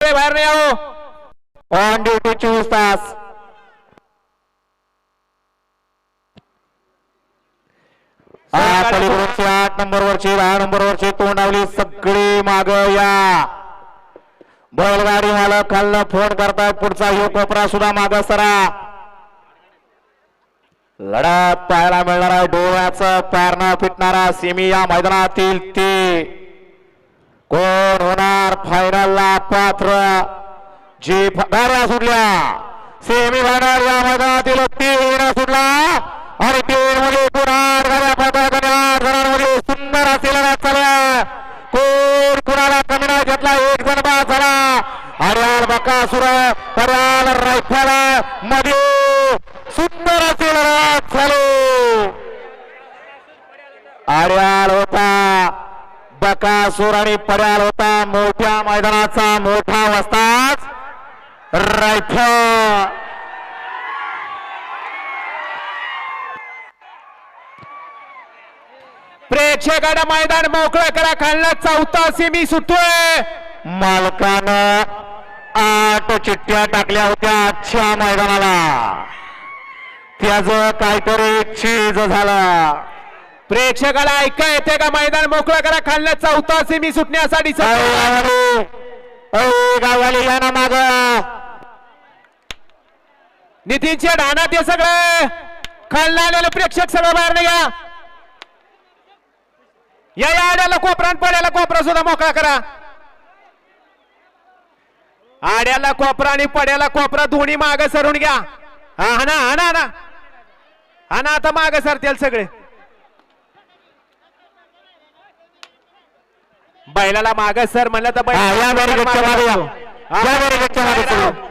बाहेर नाही आहो. ऑन ड्युटी चोवीस तास आठ पलीकडूनची आठ नंबर वरची दहा नंबर वरची तोंडावली सगळी माग या. बैलगाडी मालक खालनं फोन करतायत पुढचा यो कोपरा सुद्धा माग सरा. लढत पाहायला मिळणार आहे. डोळ्याचं पॅरनं फिटणारा सेमी या मैदानातील ते फायनलला पात्र जी फ- गाड्या सुटल्या सेमी फायनल या मैदानातील तीन सुटला आणि तीन मध्ये पुन्हा गाड्या पाहता जणांमध्ये सुंदर असलेला लढत कोण कुणाला कमी नाही घेतला एक जण बाद झाला हरियाल बकासुर हरियाल रायफलमध्ये सुंदर असेल चालू हरियाल होता बकासूर आणि पड्याल होता. मोठ्या मैदानाचा मोठा वस्ताच रायफल. प्रेक्षकांना मैदान मोकळं करा. खालना चौथा सेमी सुटतोय. मालकानं आठ चिठ्ठ्या टाकल्या होत्या आजच्या मैदानाला. त्याच काहीतरी चीज झाला. प्रेक्षकाला ऐका येते का? मैदान मोकळं करा. खालना चौथा सेमी सुटण्यासाठी माग. नितीनचे ढाणात हे सगळे. खालना आलेले प्रेक्षक सगळं बाहेर निघा. या आड्याला कोपरा आणि पड्याला कोपरा सुद्धा मोकळा करा. आड्याला कोपरा आणि पड्याला कोपरा दोन्ही माग सरून घ्या. हा हा ना हा ना हा ना. हा ना आता माग सरतील सगळे. बैलाला माग सर म्हणलं तर बैल या बॅरिकेडच्या मागे या. या बॅरिकेडच्या मागे